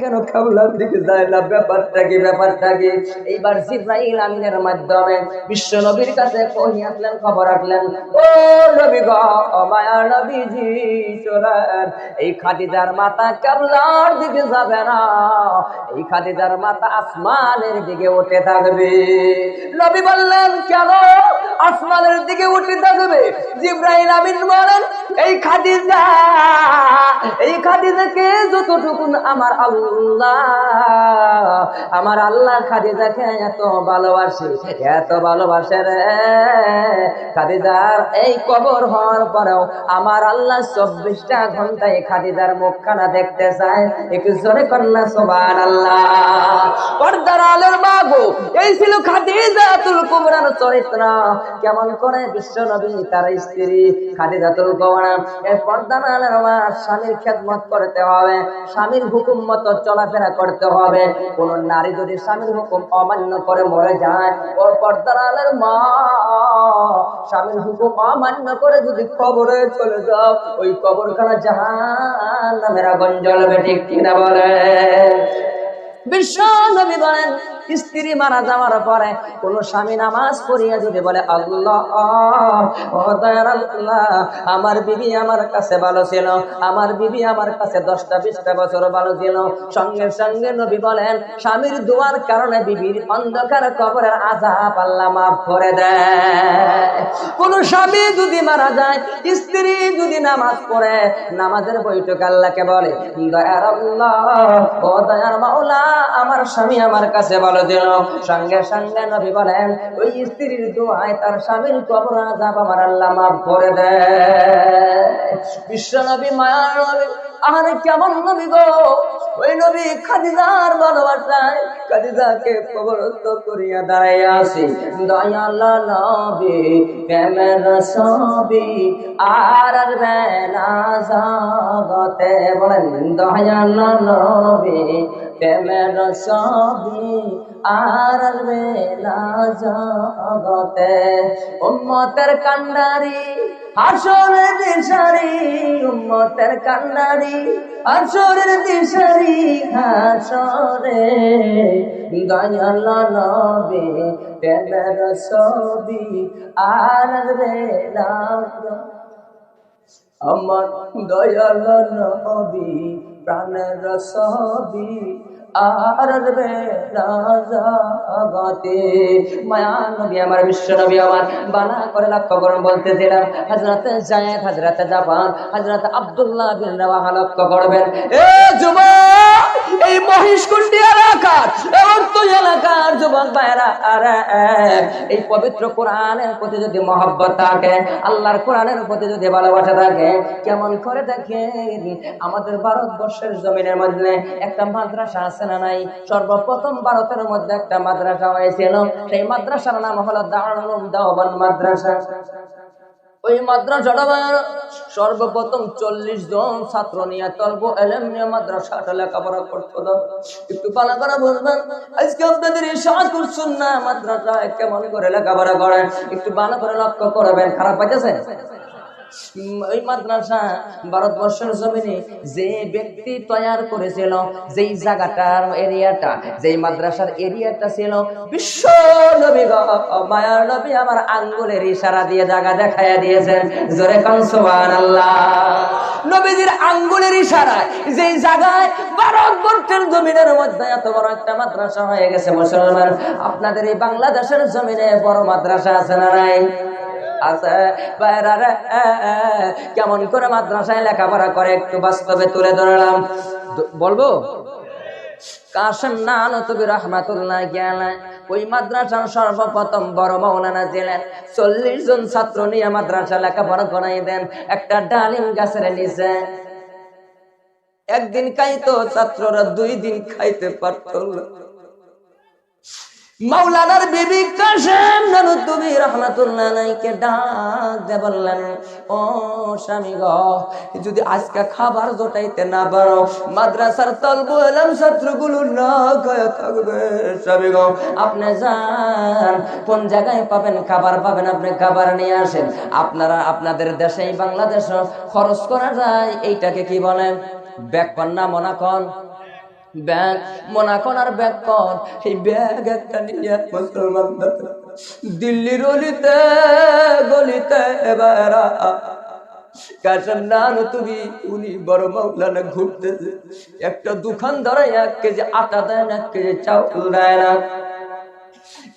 কেন কাবলার দিকে যায় না? ব্যাপারটা কি ব্যাপারটা কি? এইবার জিব্রাইল আমিনের মাধ্যমে বিশ্ব নবীর কাছে কহি আসলেন, খবর ও নবী গো, ও মায়ার নবীজি এই খাদিজার কাবলার দিকে যাবে না। এই খাদিজার আসমানের দিকে উঠে থাকবে। নবী বললেন, কেন? আসমানের দিকে উঠে থাকবে? জিব্রাইল আমিন বলেন, এই খাদিজা, এই খাদিজাকে যতটুকুন আমার আল্লাহ আমার আল্লাহ খাদিজাকে এত ভালোবাসে এত ভালোবাসে রে। খাদিজার এই কবর হওয়ার পরেও আমার আল্লাহ চব্বিশটা ঘন্টায় খাদিজার মুখখানা দেখতে চায়। একটু জোরে কন্যা সোবান আল্লাহ পর্দার আলোর বাবু এই ছিল খাদিজাতুল কুবরার চরিত্র। কেমন করে বিশ্ব নবী তার স্ত্রী খাদিজাতুল কুবরা এই পর্দার আলোর মা স্বামীর খেদমত করতে হবে। স্বামীর হুকুম মতো চলাফেরা করতে হবে। কোন নারী যদি স্বামীর হুকুম অমান্য করে মরে যায় ওর পর্দার মা স্বামীর হুকুম অমান্য করে যদি কবরে চলে যাও, ওই কবরখানা জাহান নামের আগুন জ্বলবে কিনা বলে বিশ্ব নবী বলেন স্ত্রী মারা যাওয়ার পরে কোন স্বামী নামাজ পড়িয়া যদি বলে, আল্লাহ আল্লাহ, আমার বিবি আমার কাছে ভালো ছিল, আমার বিবি আমার কাছে দশটা বিশটা বছর ভালো ছিল। সঙ্গে সঙ্গে নবী বলেন, স্বামীর দোয়ার কারণে বিবির অন্ধকার কবরের আজাব আল্লাহ মাফ করে দেয়। কোন স্বামী যদি মারা যায়, স্ত্রী যদি নামাজ পড়ে, নামাজের বৈঠক আল্লাহকে বলে, দয়ার আল্লাহ, ও দয়ার মাওলা, আমার স্বামী আমার কাছে ভালো দিল। সঙ্গে সঙ্গে নবী বলেন, ওই স্ত্রীর দোয়ায় তার স্বামীর কবর আজাব আমার আল্লাহ মাফ করে দেয় বিশ্ব নবী মায়া নবী, আর কেমন নবী গো? ওই নবী খাদিজার ভালোবাসায় খাদিজাকে কবরস্থ করিয়া দাঁড়াইয়া আসি দয়াল নবী প্রেমের ছবি? আর আসবে না জগতে? বলেন, দয়াল নবী প্রেমের ছবি আর না জগতে। উম্মতের কান্ডারি, হাসরের দিশারি, উম্মতের কান্ডারি, হাসরের দিশারি, হাসরে। দয়াল নবী, প্রেমের ছবি আর না আমার দয়াল নবী, প্রাণের সবি আর মায়া নবী, আমার বিশ্ব নবী, আমার বানা করে লক্ষ্য করুন বলতেছিলাম হাজরাতে জায়েদ হাজরাতে জাপান হাজরাতে আব্দুল্লাহ বিন করবেন। এ যুবক! এই মহিষকুণ্ডী এলাকার তো এলাকার যুবক ভাইরা আরে, এই পবিত্র কোরআনের প্রতি যদি মহব্বত থাকে, আল্লাহর কোরআনের প্রতি যদি ভালোবাসা থাকে, কেমন করে দেখে আমাদের ভারতবর্ষের জমিনের মধ্যে একটা মাদ্রাসা আছে না নাই? সর্বপ্রথম ভারতের মধ্যে একটা মাদ্রাসা হয়েছিল। সেই মাদ্রাসার নাম হলো দারুল দাওবান মাদ্রাসা। ওই মাদ্রাসাটা সর্বপ্রথম চল্লিশ জন ছাত্র নিয়ে তল্প এলেম নিয়ে মাদ্রাসাটা লেখাপড়া করতো। একটু পালা করে বলবেন, আজকে আপনাদের এই করছেন না মাদ্রাসা কেমন করে লেখাপড়া করেন? একটু ভালো করে লক্ষ্য করবেন, খারাপ পাইতেছে ওই মাদ্রাসা ভারতবর্ষের জমিনে যে ব্যক্তি তৈয়ার করেছিল, যেই জায়গাটার এরিয়াটা, যেই মাদ্রাসার এরিয়াটা ছিল, বিশ্ব নবী মায়ার নবী আমার আঙ্গুলের ইশারা দিয়ে জায়গা দেখাইয়া দিয়েছেন। জোরে কান সুবহানাল্লাহ। নবীজির আঙ্গুলের ইশারায় যেই জায়গায় ভারতবর্ষের জমিনের মধ্যে এত বড় একটা মাদ্রাসা হয়ে গেছে মুসলমান। আপনাদের এই বাংলাদেশের জমিনে বড় মাদ্রাসা আছে না নাই? আছে। বাইরা রে, এ, এ, কেমন করে মাদ্রাসায় লেখাপড়া করে একটু বাস্তবে তুলে ধরলাম। বলব? কাশেম রহমাতুল্লাহ গেলেন ওই মাদ্রাসার সর্বপ্রথম বড় মৌলানা ছিলেন। চল্লিশ জন ছাত্র নিয়ে মাদ্রাসা লেখাপড়া করাই দেন। একটা ডালিম গাছের নিচে। একদিন খাইতো ছাত্ররা দুই দিন খাইতে পারতো না। মাওলানার বিবি কাশেম নানুতুবি রহমাতুল্লাহ আলাইহিকে ডাক দিয়ে বললেন, ও স্বামী গো, যদি আজকে খাবার জোটাইতে না পারো, মাদ্রাসার তলব এলাম ছাত্রগুলো না খায় থাকবে। স্বামী গো, আপনি যান, কোন জায়গায় পাবেন, খাবার পাবেন, আপনি খাবার নিয়ে আসেন। আপনারা আপনাদের দেশেই বাংলাদেশ খরচ করা যায়, এইটাকে কি বলেন? ব্যাগ পান্না মনা কন। ব্যাগ, মোনাকোনার ব্যাগ কর। এই ব্যাগ একটা নিয়ে মুসলমান দিল্লির অলিতে, গলিতে এবার উনি বড় একটা দোকানদার এক কেজি আটা দেয় না, এক দেয় না।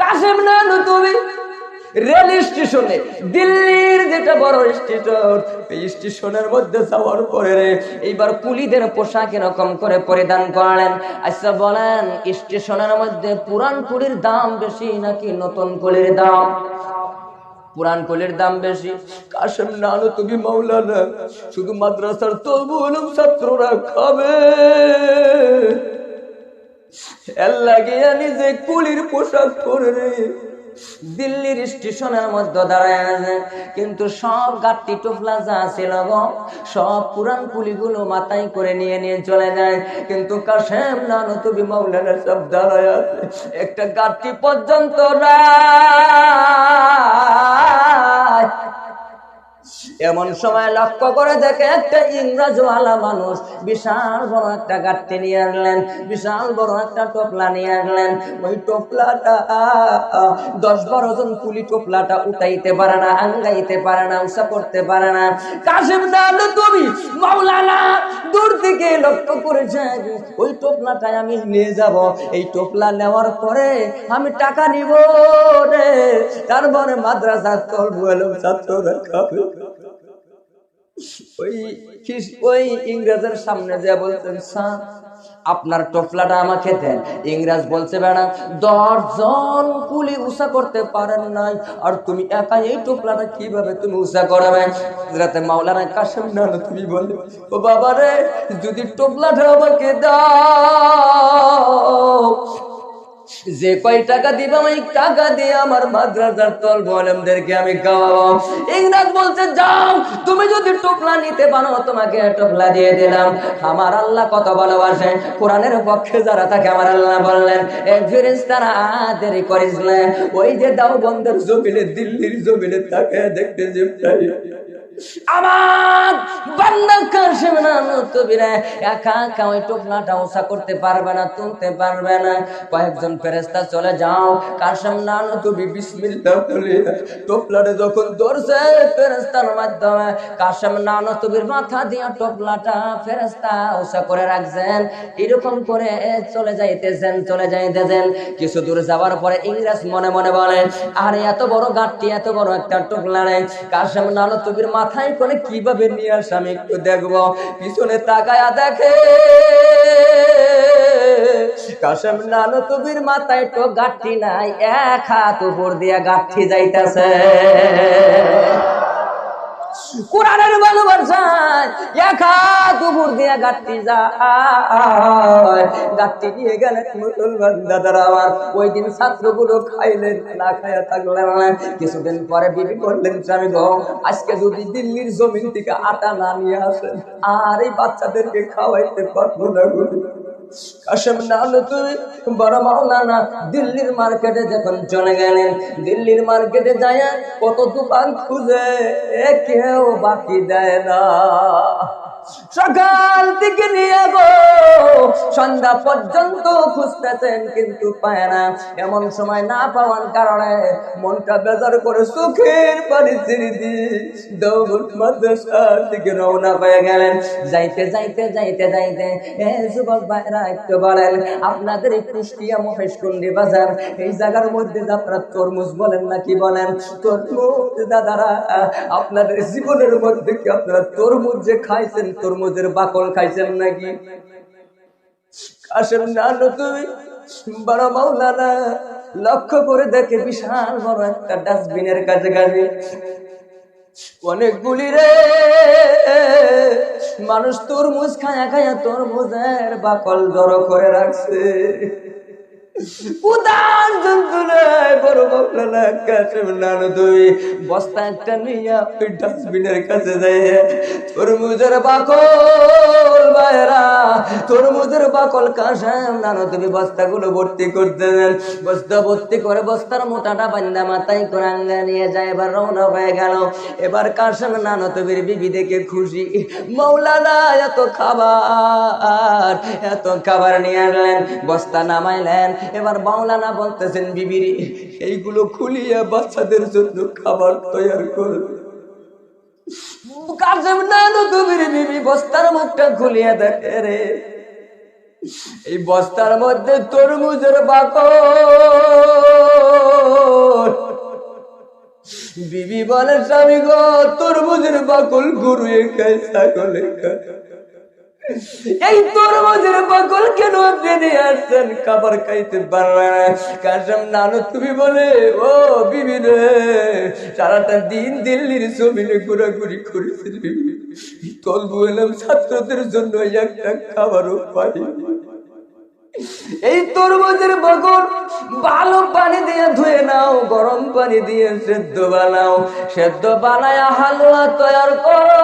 কাশেম নানু, তুমি রেল স্টেশনে, দিল্লির যেটা বড় স্টেশন, এই স্টেশনের মধ্যে যাওয়ার পরে রে, এইবার কুলিদের পোশাক এরকম করে পরিধান করলেন। আচ্ছা বলেন, স্টেশনের মধ্যে পুরান কুলির দাম বেশি নাকি নতুন কুলির দাম? পুরান কলির দাম বেশি? কাশেম নানু, তুমি মাওলানা, শুধু মাদ্রাসার তবুল ছাত্ররা খাবে। এর লাগে নিজে কুলির পোশাক পরে রে। দিল্লির স্টেশনের মধ্যে দাঁড়ায় আছে। কিন্তু সব গাড়ি টোফলা যা আছে লগ সব পুরান পুলিগুলো মাথায় করে নিয়ে নিয়ে চলে যায়। কিন্তু কাশেম নানু তুমি মাওলানা সব দাঁড়ায় আছে। একটা গাড়ি পর্যন্ত না এমন সময় লক্ষ্য করে দেখে একটা ইংরাজওয়ালা মানুষ বিশাল বড় একটা গাঠটি নিয়ে আসলেন, বিশাল বড় একটা টোপলা নিয়ে আসলেন। ওই টোপলাটা, দশ বারো জন কুলি টোপলাটা উঠাইতে পারে না, আঙ্গাইতে পারে না উষা করতে পারে না। কাশিম দাদু তুমি মাওলানা দূর থেকে লক্ষ্য করেছে, ওই টোপলাটাই আমি নিয়ে যাব। এই টোপলা নেওয়ার পরে আমি টাকা নিব রে। তারপরে চলবো এলো ছাত্ররা খাবে। ওই ওই ইংরেজের সামনে যে বলছেন স্যার, আপনার টোপলাটা আমাকে দেন। ইংরেজ বলছে, বেড়া, দশজন কুলি উষা করতে পারেন নাই। আর তুমি একা এই টোপলাটা কীভাবে তুমি উষা করাবে? রাতে মাওলানা কাশেম না তুমি বলে ও বাবা রে যদি টোপলাটা আমাকে দাও যে কয় টাকা দিব আমি টাকা দিয়ে আমার মাদ্রাসার তল বলেমদেরকে আমি খাওয়াবো। ইংরাজ বলছে, যাও, তুমি যদি টোপলা নিতে পারো, তোমাকে টোপলা দিয়ে দিলাম। আমার আল্লাহ কত ভালোবাসে। কোরআনের পক্ষে যারা থাকে আমার আল্লাহ বললেন এক ফিরিস তারা দেরি করিস না। ওই যে দাও বন্ধের জমিনে, দিল্লির জমিনে তাকে দেখতে জিপটাই আমার টোপলাটা ফেরেস্তা মাথা করে রাখছেন। এরকম করে চলে যাইতেছেন চলে যাইতেছেন। কিছু দূর যাওয়ার পরে ইংরেজ মনে মনে বলে, আরে এত বড় গাঠটি এত বড় একটা টোপলা নেই কাশেম না নতুবির মাথায় করে কীভাবে নিয়ে আসে আমি একটু দেখব। পিছনে তাকায়া দেখে। কাশেম নানো তুবির মাথায় তো গাঠি নাই, এক হাত উপর দিয়া গাঠি যাইতাছে। কোরআনের ভালোবাসায় এক হাত উপর দিয়া গাঠি যায় গাঠি নিয়ে গেলেন মুসলমান দাদারা আমার ওই দিন ছাত্রগুলো খাইলেন, না খাইয়া থাকলেন কিছুদিন পরে বিবি করলেন স্বামী গো, আজকে যদি দিল্লির জমিন থেকে আটা না নিয়ে আসেন, আর এই বাচ্চাদেরকে খাওয়াইতে পারব না। কাশেম বড় মাওলানা দিল্লির মার্কেটে যখন চলে গেলেন, দিল্লির মার্কেটে যায় কত দোকান খুঁজে কেউ বাকি দেয় না। সকাল নিয়ে গো, সন্ধ্যা পর্যন্ত খুঁজতেছেন কিন্তু পায় না। এমন সময় না পাওয়ার কারণে মনটা বেজার করে সুখের পানি ছেড়ে দিয়ে দৌড় মাদ্রাসার দিকে রওনা হয়ে গেলেন। যাইতে যাইতে যাইতে যাইতে, এ যুবক ভাইরা একটু বলেন আপনাদের এই কুষ্টিয়া মহেশকুন্ডি বাজার, এই জায়গার মধ্যে যে তরমুজ বলেন না কি বলেন? তরমুজ, দাদারা, আপনাদের জীবনের মধ্যে কি আপনারা তরমুজ যে খাইছেন, তরমুজের বাকল খাইছেন নাকি? কাশেম নানু তুমি বড় মাওলানা, লক্ষ্য করে দেখে বিশাল বড় একটা ডাস্টবিনের কাছে কাছে অনেকগুলি রে মানুষ তরমুজ খায়া খায়া তরমুজের বাকল জড়ো করে রাখছে। উদার যন্ত্রণায় বড় বস্তা একটা নিয়ে ওই ডাস্টবিনের কাছে তরমুজের বাকল ভাইরা তরমুজের বাকল ভর্তি করতে দেন বস্তা ভর্তি করে বস্তার মোটাটা বান্দা মাথায় কোরআঙ্গা নিয়ে যায়, এবার রওনা হয়ে গেল। এবার বিবি দেখে খুশি, মৌলানা, এত খাবার এত খাবার নিয়ে আসলেন। বস্তা নামাইলেন এবার মাওলানা বলতেছেন বিবির এইগুলো খুলিয়ে বাচ্চাদের জন্য খাবার তৈরি তুমির বিবি? এই বস্তার মধ্যে তরমুজের বাকল। বিবি বলে, স্বামী গো, তরমুজের বাকল গরুয়ে খায় ছাগলে এই তরমুজের বগল কেন বেঁধে আসছেন খাবার খাইতে পারবে না। কাসম নানু, তুমি বলে, ও বিবি রে, সারাটা দিন দিল্লির জমিনে ঘোরাঘুরি করেছে বিবি এলাম ছাত্রদের জন্য একটা খাবারও পাই এই তরমুজের বাগন ভালো পানি দিয়ে ধুয়ে নাও, গরম পানি দিয়ে সেদ্ধ বানাও। সেদ্ধ বানায় হালুয়া তৈয়ার করো।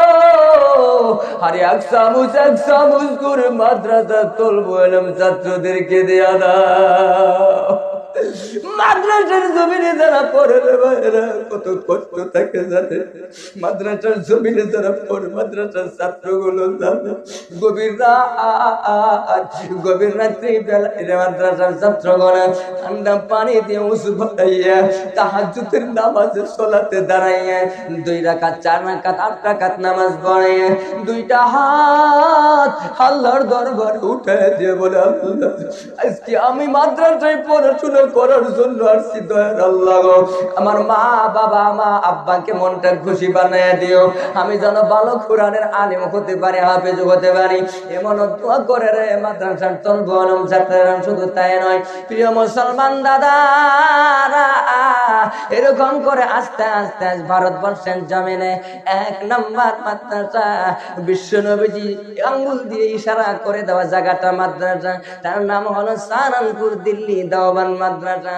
আরে এক চামুচ এক চামুচ করে মাদ্রাসা তুলবো এলাম ছাত্রদেরকে দেয়া দাও। মাদ্রাসার জমিনে যারা পড়ে রে ভাইরা কত কষ্ট থাকে জানে। মাদ্রাসার জমিনে যারা পড়ে, মাদ্রাসার ছাত্রগুলো জানে। গভীর গভীর রাত্রি বেলায় রে মাদ্রাসার ছাত্রগণা ঠান্ডা পানি দিয়ে উঁচু ফাটাইয়া তাহাজ্জুদের নামাজে সোলাতে দাঁড়াইয়া দুই রাকাত, চার রাকাত, আট রাকাত নামাজ পড়ে দুইটা হাত আল্লাহর দরবার উঠে দিয়ে বলে আজকে আমি মাদ্রাসায় পড়াশোনা করার জন্য আসছি, দয়ার আল্লাহ। আমার মা, বাবা, মা, আব্বাকে মনটা খুশি বানায় দিও। আমি যেন ভালো কোরআনের আলিম হতে পারি, হাফেজ হতে পারি। এমন দোয়া করে রে, মাদ্রাসার তন আলম ছাত্রেরা, শুধু তাই নয়। প্রিয় মুসলমান দাদারা এরকম করে আস্তে আস্তে ভারতবর্ষের জমিনে এক নম্বর মাদ্রাসা। বিশ্ব নবীজি আঙ্গুল দিয়ে ইশারা করে দেওয়া জায়গাটা মাদ্রাসা। তার নাম হলো সারানপুর দিল্লি দেওয়ান মাদ্রাসা।